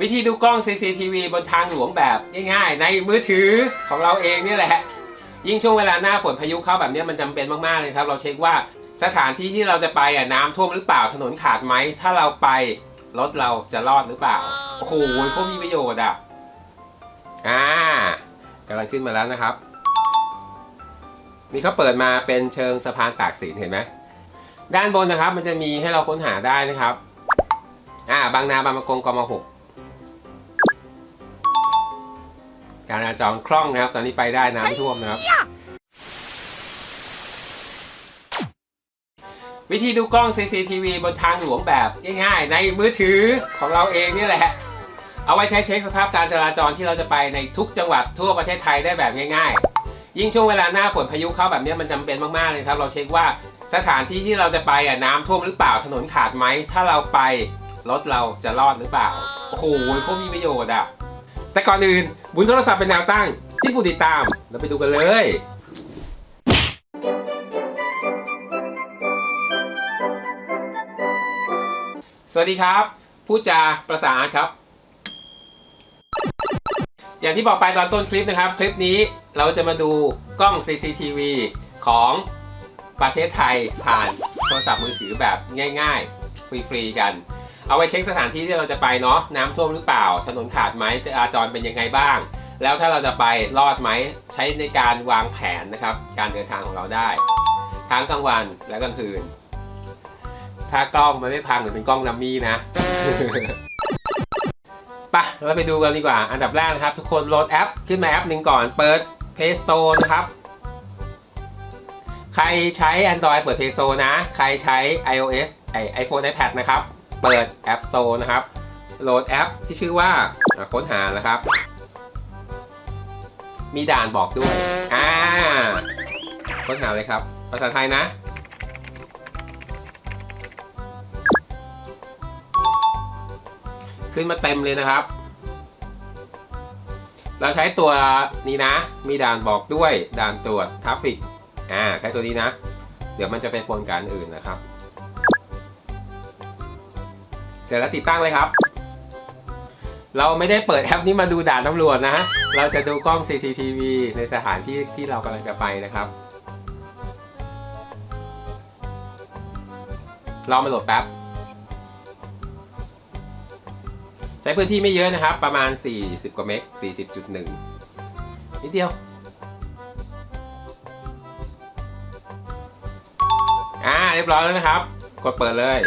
วิธีดูกล้อง CCTV บนทางหลวงแบบง่ายๆ ในมือถือของเราเองนี่แหละ ยิ่งช่วงเวลาหน้าฝนพายุเข้าแบบนี้มันจำเป็นมากๆเลยครับ เราเช็คว่าสถานที่ที่เราจะไปอะน้ำท่วมหรือเปล่าถนนขาดไหมถ้าเราไปรถเราจะรอดหรือเปล่าโอ้โหโคตรมีประโยชน์อะอ่ากำลังขึ้นมาแล้วนะครับ นี่เขาเปิดมาเป็นเชิงสะพานตากสินเห็นไหมด้านบนนะครับ มันจะมีให้เราค้นหาได้นะครับ อ่า บางนาบางมะกงกมหก การจราจรคล่องนะครับ ตอนนี้ไปได้น้ำไม่ท่วมนะครับ วิธีดูกล้อง CCTV บนทางหลวงแบบง่ายๆ ในมือถือของเราเองนี่แหละ เอาไว้ใช้เช็คสภาพการจราจรที่เราจะไปในทุกจังหวัดทั่วประเทศไทยได้แบบง่าย ๆ ยิ่งช่วงเวลาหน้าฝนพายุเข้าแบบเนี้ยมันจำเป็นมากๆเลยครับ เราเช็คว่าสถานที่ที่เราจะไปอะน้ำท่วมหรือเปล่าถนนขาดไหมถ้าเราไปรถเราจะรอดหรือเปล่าโอ้โหโคตรมีประโยชน์อะแต่ก่อนอื่น บุญโทรศัพท์เป็นแนวตั้งจิ้มปุ่ติดตาม แล้วไปดูกันเลยสวัสดีครับ ผู้จาประสานครับ อย่างที่บอกไปตอนต้นคลิปนะครับ คลิปนี้เราจะมาดูกล้อง CCTV ของประเทศไทยผ่านโทรศัพท์มือถือแบบง่าย ๆ ฟรี ๆ กัน เอาไว้เช็คสถานที่ที่เราจะไปเนาะน้ำท่วมหรือเปล่า ถนนขาดไหมจราจรเป็นยังไงบ้าง แล้วถ้าเราจะไปรอดไหมใช้ในการวางแผนนะครับ การเดินทางของเราได้ทั้งกลางวันและกลางคืน ถ้ากล้องมันไม่พังหรือเป็นกล้องดัมมี่นะปะเราไปดูกันดีกว่า อันดับแรกนะครับ ทุกคนโหลดแอปขึ้นมาแอปหนึ่งก่อนเปิด Play Store นะครับ ใครใช้ Android เปิด Play Store นะ ใครใช้ iOS ไอ iPhone iPad นะครับ เปิด App Store นะครับ โหลดแอปที่ชื่อว่าค้นหานะครับ มีด่านบอกด้วย อ่า ค้นหาเลยครับ ภาษาไทยนะ ขึ้นมาเต็มเลยนะครับ เราใช้ตัวนี้นะ มีด่านบอกด้วย ด่านตรวจทราฟฟิก อ่า ใช้ตัวนี้นะ เดี๋ยวมันจะไปปนกับอันอื่นนะครับ เสร็จแล้วติดตั้งเลยครับ เราไม่ได้เปิดแอปนี้มาดูด่านตำรวจนะ เราจะดูกล้อง CCTV ในสถานที่ที่เรากำลังจะไปนะครับ รอมาโหลดแป๊บ ใช้พื้นที่ไม่เยอะนะครับ ประมาณ 40 กว่าเมก40.1 นิดเดียวอ่าเรียบร้อยแล้วนะครับ กดเปิดเลย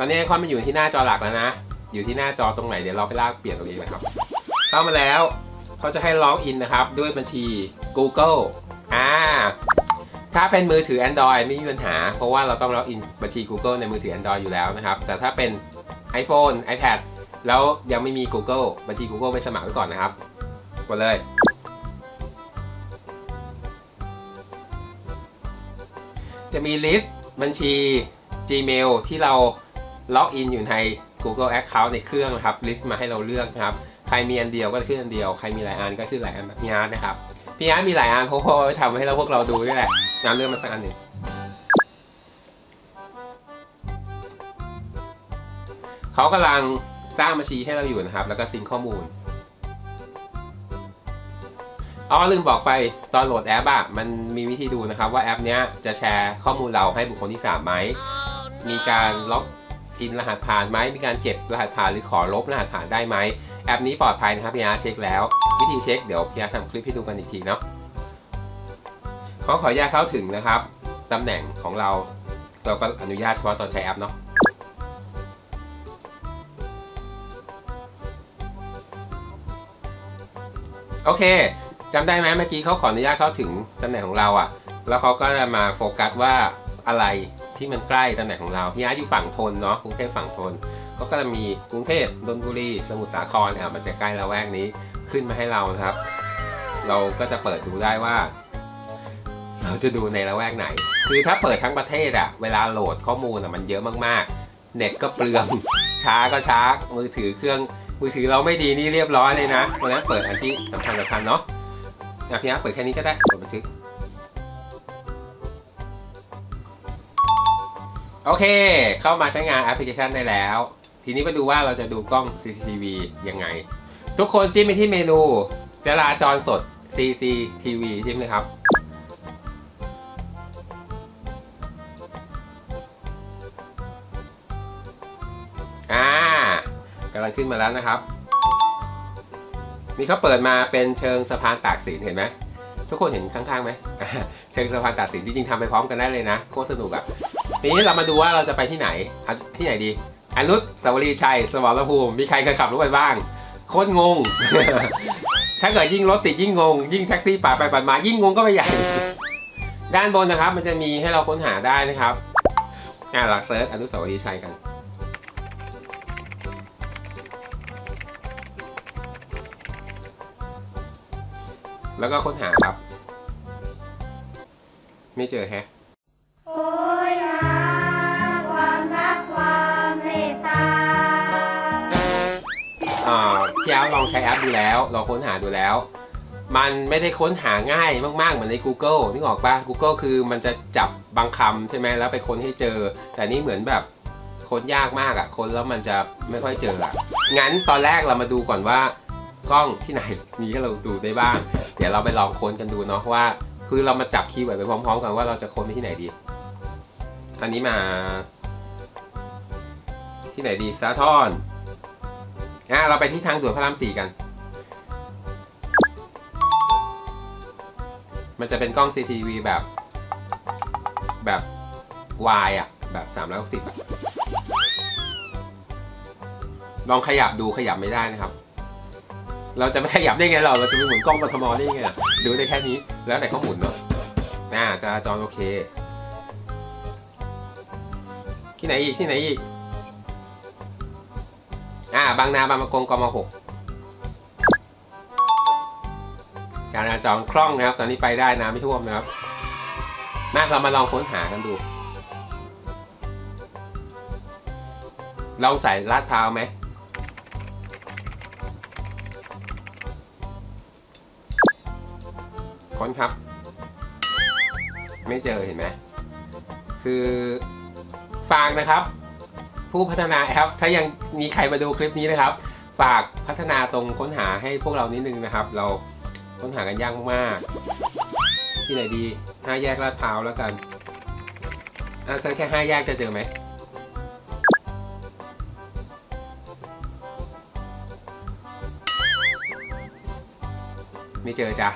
ตอนนี้ไอคอนมันอยู่ที่หน้าจอหลักแล้วนะ อยู่ที่หน้าจอตรงไหนเดี๋ยวเราไปลากเปลี่ยนตรงนี้นะครับ เข้ามาแล้วเขาจะให้ล็อกอินนะครับ ด้วยบัญชี Google อ่าถ้าเป็นมือถือ Android ไม่มีปัญหา เพราะว่าเราต้องล็อกอินบัญชี Google ในมือถือ Android อยู่แล้วนะครับ แต่ถ้าเป็น iPhone iPad แล้วยังไม่มี Google บัญชี Google ไปสมัครไว้ก่อนนะครับกดเลย จะมีลิสต์บัญชี Gmail ที่เรา ล็อกอินอยู่ใน Google Account ในเครื่องนะครับลิสต์มาให้เราเลือกนะครับ ใครมีอันเดียวก็ขึ้นอันเดียว ใครมีหลายอันก็ขึ้นหลายอันแบบพี่อาร์ตนะครับ พี่อาร์ตมีหลายอันเพราะว่าทำให้เราพวกเราดูนี่แหละงานเลือกมาสักอันหนึ่งเขากำลังสร้างบัญชีให้เราอยู่นะครับ แล้วก็ซิงข้อมูลอ๋อลืมบอกไปตอนโหลดแอปอะมันมีวิธีดูนะครับว่าแอปเนี้ยจะแชร์ข้อมูลเราให้บุคคลที่3ไหม มีการล็อก อินรหัสผ่านไหมมีการเก็บรหัสผ่านหรือขอลบรหัสผ่านได้ไหมแอปนี้ปลอดภัยนะครับพี่อาร์เช็คแล้ว วิธีเช็คเดี๋ยวพี่อาร์ทำคลิปให้ดูกันอีกทีเนาะเขาขออนุญาตเข้าถึงนะครับตำแหน่งของเราเราก็อนุญาตเฉพาะตอนใช้แอปเนาะโอเคจำได้ไหมเมื่อกี้เขาขออนุญาตเข้าถึงตำแหน่งของเราอะ่ะ แล้วเขาก็จะมาโฟกัสว่าอะไร ที่มันใกล้ตำแหน่งของเราพี่อาร์ตอยู่ฝั่งทนเนาะกรุงเทพฝั่งทนเขาก็จะมีกรุงเทพนนทบุรีสมุทรสาครเนี่ยมันจะใกล้ละแวกนี้ขึ้นมาให้เรานะครับ เราก็จะเปิดดูได้ว่า เราจะดูในละแวกไหน คือถ้าเปิดทั้งประเทศอะเวลาโหลดข้อมูลอะมันเยอะมากๆ เน็ตก็เปลืองช้าก็ช้ามือถือเครื่องมือถือเราไม่ดีนี่เรียบร้อยเลยนะเพราะนั้นเปิดอันที่สำคัญสำคัญเนาะอะพี่อาร์ตเปิดแค่นี้ก็ได้กดบันทึก โอเค เข้ามาใช้งานแอปพลิเคชันได้แล้ว ทีนี้มาดูว่าเราจะดูกล้อง CCTV ยังไง ทุกคนจิ้มไปที่เมนูจราจรสด CCTV จิ้มเลยครับ อ่ากำลังขึ้นมาแล้วนะครับ นี่เขาเปิดมาเป็นเชิงสะพานตากสินเห็นไหมทุกคนเห็นข้างๆไหม เชิงสะพานตากสินจริงๆทำไปพร้อมกันได้เลยนะ โคตรสนุกอะ่ะ ทีนี้เรามาดูว่าเราจะไปที่ไหนที่ไหนดีอนุสาวรีย์ชัยสมรภูมิมีใครเคยขับรถไปบ้าง โคตรงง ถ้าเกิดยิ่งรถติดยิ่งงง ยิ่งแท็กซี่ปาดไปปาดมายิ่งงงก็ไปใหญ่ ด้านบนนะครับ มันจะมีให้เราค้นหาได้นะครับอ่าหลักเซิร์ชอนุสาวรีย์ชัยกันแล้วก็ค้นหาครับ ไม่เจอแฮะ พี่อาร์ตลองใช้แอปดูแล้วลองค้นหาดูแล้ว มันไม่ได้ค้นหาง่ายมากๆ เหมือนใน Google นึกออกปะ Google คือมันจะจับบางคำใช่ไหมแล้วไปค้นให้เจอ แต่นี่เหมือนแบบค้นยากมากอะค้นแล้วมันจะไม่ค่อยเจออะงั้นตอนแรกเรามาดูก่อนว่ากล้องที่ไหนมีให้เราดูได้บ้าง เดี๋ยวเราไปลองค้นกันดูเนาะว่า คือเรามาจับคีย์เวิร์ดไปพร้อม ๆ กันว่าเราจะค้นไปที่ไหนดี อันนี้มา ที่ไหนดีสาทร อะเราไปที่ทางด่วนพระรามสี่กัน มันจะเป็นกล้อง CCTV แบบ แบบ Y อะ แบบ360อะลองขยับดูขยับไม่ได้นะครับ เราจะไม่ขยับได้ไงเรา เราจะไม่หมุนกล้องกทมได้ไงดูได้แค่นี้ แล้วแต่เขาหมุนเนาะน่าจราจรโอเค ที่ไหนอีกที่ไหนอีก บางนาบางประกงกมหกการจราจรคล่องนะครับ ตอนนี้ไปได้น้ำไม่ท่วมนะครับ มาเรามาลองค้นหากันดู ลองใส่ลาดพร้าวไหมค้นครับ ไม่เจอเห็นไหมคือฝากนะครับ ผู้พัฒนาแอปถ้ายังมีใครมาดูคลิปนี้นะครับ ฝากพัฒนาตรงค้นหาให้พวกเรานิดนึงนะครับ เราค้นหากันยากมากๆที่ไหนดีห้าแยกลาดพร้าวแล้วกันอะเซิร์ชแค่ห้าแยกจะเจอไหมไม่เจอจ้ะ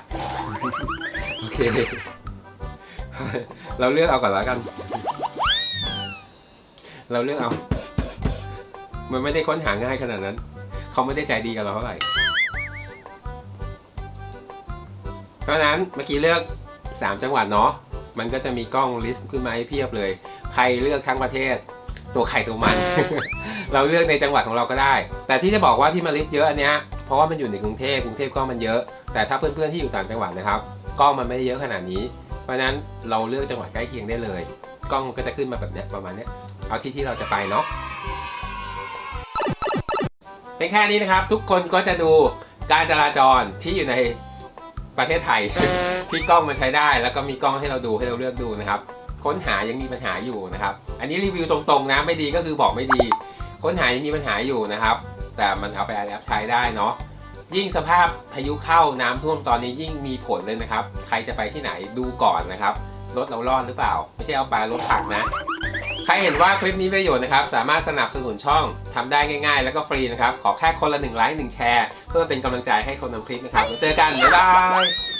โอเค เราเลือกเอาก่อนแล้วกัน เราเลือกเอา มันไม่ได้ค้นหาง่ายขนาดนั้น เขาไม่ได้ใจดีกับเราเท่าไหร่ เพราะนั้นเมื่อกี้เลือก 3 จังหวัดเนาะ มันก็จะมีกล้องลิสต์ขึ้นมาให้เพียบเลย ใครเลือกทั้งประเทศ ตัวไข่ตัวมัน เราเลือกในจังหวัดของเราก็ได้ แต่ที่จะบอกว่าที่มาลิสต์เยอะอันเนี้ย เพราะว่ามันอยู่ในกรุงเทพกรุงเทพกล้องมันเยอะ แต่ถ้าเพื่อนๆที่อยู่ต่างจังหวัดนะครับ กล้องมันไม่ได้เยอะขนาดนี้ เพราะนั้นเราเลือกจังหวัดใกล้เคียงได้เลย กล้องก็จะขึ้นมาแบบเนี้ยประมาณเนี้ย เอาที่ที่เราจะไปเนาะ เป็นแค่นี้นะครับ ทุกคนก็จะดูการจราจรที่อยู่ในประเทศไทย ที่กล้องมันใช้ได้ แล้วก็มีกล้องให้เราดูให้เราเลือกดูนะครับ ค้นหายังมีปัญหาอยู่นะครับ อันนี้รีวิวตรงๆนะไม่ดีก็คือบอกไม่ดี ค้นหายังมีปัญหาอยู่นะครับ แต่มันเอาไปแอปใช้ได้เนาะยิ่งสภาพพายุเข้าน้ำท่วมตอนนี้ยิ่งมีผลเลยนะครับ ใครจะไปที่ไหนดูก่อนนะครับรถเรารอดหรือเปล่า ไม่ใช่เอาไปรถผักนะ ใครเห็นว่าคลิปนี้ประโยชน์นะครับ สามารถสนับสนุนช่องทำได้ง่าย ๆ แล้วก็ฟรีนะครับ ขอแค่คนละหนึ่งไลค์หนึ่งแชร์ เพื่อเป็นกำลังใจให้คนทำคลิปนะครับเจอกันบ๊ายบาย